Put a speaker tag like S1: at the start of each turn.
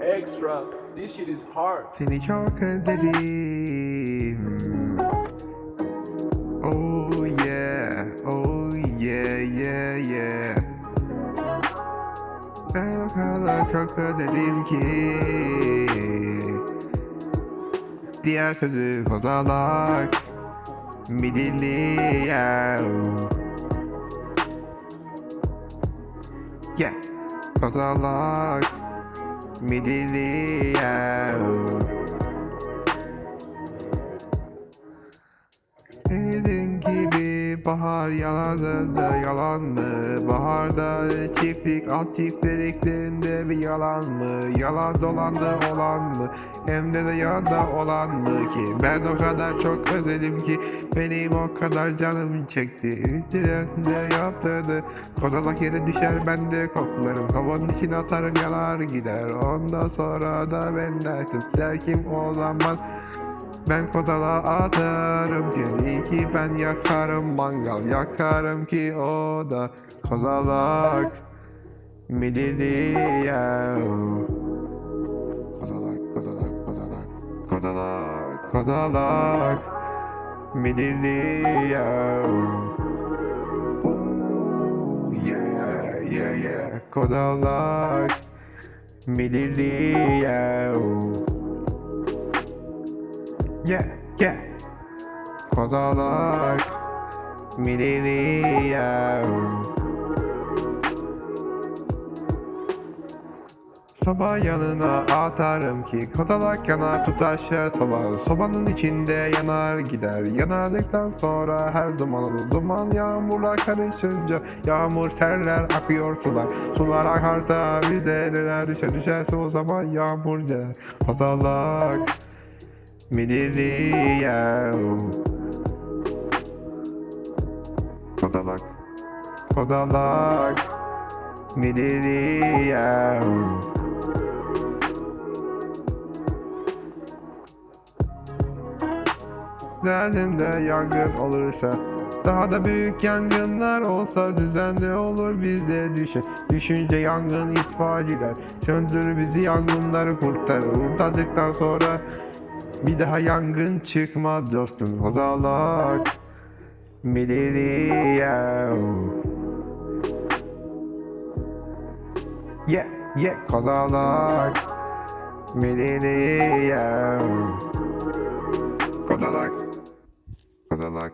S1: Extra. This shit is hard.
S2: Seni çok özledim. Çok özledim ki. Diğer sözü kozalak. Midilli yeah. Yeah, kozalak. Midilli yeah. Dediğin gibi bahar yalandı da yalan mı? Baharda çiftlik alt çiftliklerinde bir yalan mı? Yalan dolandı olan mı? Hem de de yanda olan mı ki? Ben o kadar çok özledim ki benim o kadar canım çekti. Üstlerinde yaptırdı. Kozalak yere düşer ben de koklarım. Havanın içine atarım yanar gider. Ondan sonra da ben dersim. Derkim olamaz. Ben kozala atarım ki ki ben yakarım mangal yakarım ki o da kozalak midili ya kozalak kozalak kozalak kozalak kozalak midili ya Ooh, yeah yeah yeah. Kozalak midili ya Yeah, yeah. Kozalak Mililiya Soba yanına atarım ki kozalak yanar tutaşır soba Sobanın içinde yanar gider. Yanardıktan sonra her duman olur Duman yağmurla karışınca Yağmur terler akıyor sular. Sular akarsa neler düşer? Düşerse o zaman yağmur neler Kozalak Mililiya Kozalak Kozalak Mililiya Derdinde yangın olursa daha da büyük yangınlar olsa düzenli olur bizde düşe. Düşünce yangın itfaiyeciler Söndür bizi yangınları kurtarır. Kurtardıktan sonra bir daha yangın çıkmaz dostum. Kozalak. Mililiya Yeah yeah Kozalak Mililiya Kozalak Kozalak